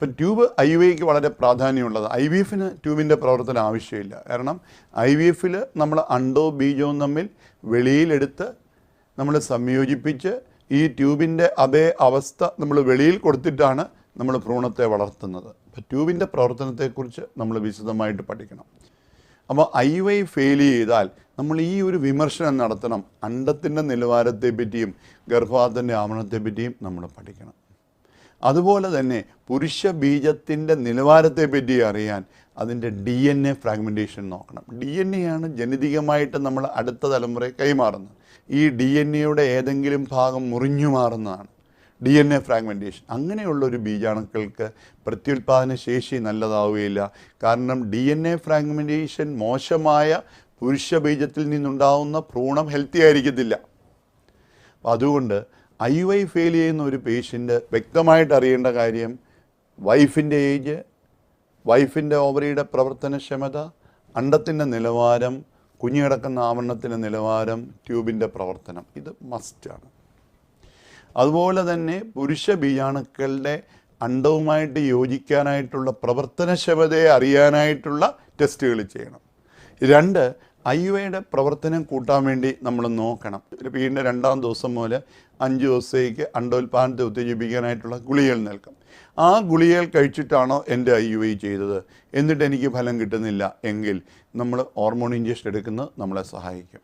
ഇപ്പം tube I V ഐക്ക് വളരെ പ്രാധാന്യമുള്ളത്. ഐ വി എഫിന് ട്യൂബിന്റെ പ്രവർത്തനം ആവശ്യമില്ല. കാരണം ഐ വി എഫിൽ നമ്മൾ അണ്ടോ ബീജവും തമ്മിൽ വെളിയിലെടുത്ത് നമ്മൾ സംയോജിപ്പിച്ച് ഈ ട്യൂബിന്റെ അതേ അവസ്ഥ നമ്മൾ വെളിയിൽ കൊടുത്തിട്ടാണ് നമ്മൾ ഭ്രൂണത്തെ വളർത്തുന്നത്. അപ്പോൾ ട്യൂബിന്റെ പ്രവർത്തനത്തെക്കുറിച്ച് നമ്മൾ വിശദമായിട്ട് പഠിക്കണം. അപ്പോൾ ഐ വൈ ഫെയിൽ ചെയ്താൽ നമ്മൾ ഈ ഒരു വിമർശനം നടത്തണം. അണ്ടത്തിന്റെ നിലവാരത്തെപ്പറ്റിയും ഗർഭപാതത്തിന്റെ ആവണത്തെപ്പറ്റിയും നമ്മൾ പഠിക്കണം. അതുപോലെ തന്നെ പുരുഷ ബീജത്തിന്റെ നിലവാരത്തെ പറ്റി അറിയാൻ അതിന്റെ ഡി എൻ എ ഫ്രാഗ്മെന്റേഷൻ നോക്കണം. ഡി എൻ എ ആണ് ജനിതികമായിട്ട് നമ്മൾ അടുത്ത തലമുറയെ കൈമാറുന്നത്. ഈ ഡി എൻ എയുടെ ഏതെങ്കിലും ഭാഗം മുറിഞ്ഞു മാറുന്നതാണ് ഡി എൻ എ ഫ്രാഗ്മെന്റേഷൻ. അങ്ങനെയുള്ളൊരു ബീജാണുക്കൾക്ക് പ്രത്യുൽപാദന ശേഷി നല്ലതാവുകയില്ല. കാരണം ഡി എൻ എ ഫ്രാഗ്മെന്റേഷൻ മോശമായ പുരുഷ ബീജത്തിൽ നിന്നുണ്ടാവുന്ന ഭ്രൂണം ഹെൽത്തി ആയിരിക്കത്തില്ല. അതുകൊണ്ട് ഐ വൈ ഫെയിൽ ചെയ്യുന്ന ഒരു പേഷ്യന്റ് വ്യക്തമായിട്ട് അറിയേണ്ട കാര്യം വൈഫിന്റെ ഏജ് വൈഫിന്റെ ഓവറിയുടെ പ്രവർത്തനക്ഷമത അണ്ടത്തിന്റെ നിലവാരം കുഞ്ഞു കിടക്കുന്ന ആവരണത്തിന്റെ നിലവാരം ട്യൂബിന്റെ പ്രവർത്തനം. ഇത് മസ്റ്റാണ് അതുപോലെ തന്നെ പുരുഷ ബീജാണുക്കളുടെ അണ്ടവുമായിട്ട് യോജിക്കാനായിട്ടുള്ള പ്രവർത്തനക്ഷമതയെ അറിയാനായിട്ടുള്ള ടെസ്റ്റുകൾ ചെയ്യണം. രണ്ട് ഐ യുടെ പ്രവർത്തനം കൂട്ടാൻ വേണ്ടി നമ്മൾ നോക്കണം. വീടിന്റെ രണ്ടാം ദിവസം മുതൽ അഞ്ച് ദിവസത്തേക്ക് അണ്ടോൽപാദനത്തെ ഉത്തേജിപ്പിക്കാനായിട്ടുള്ള ഗുളികൾ നൽകും. ആ ഗുളികൾ കഴിച്ചിട്ടാണോ എന്റെ ഐ യു ഐ ചെയ്തത്? എന്നിട്ട് എനിക്ക് ഫലം കിട്ടുന്നില്ല. എങ്കിൽ നമ്മൾ ഹോർമോൺ ഇഞ്ചക്ഷൻ എടുക്കുന്നത് നമ്മളെ സഹായിക്കും.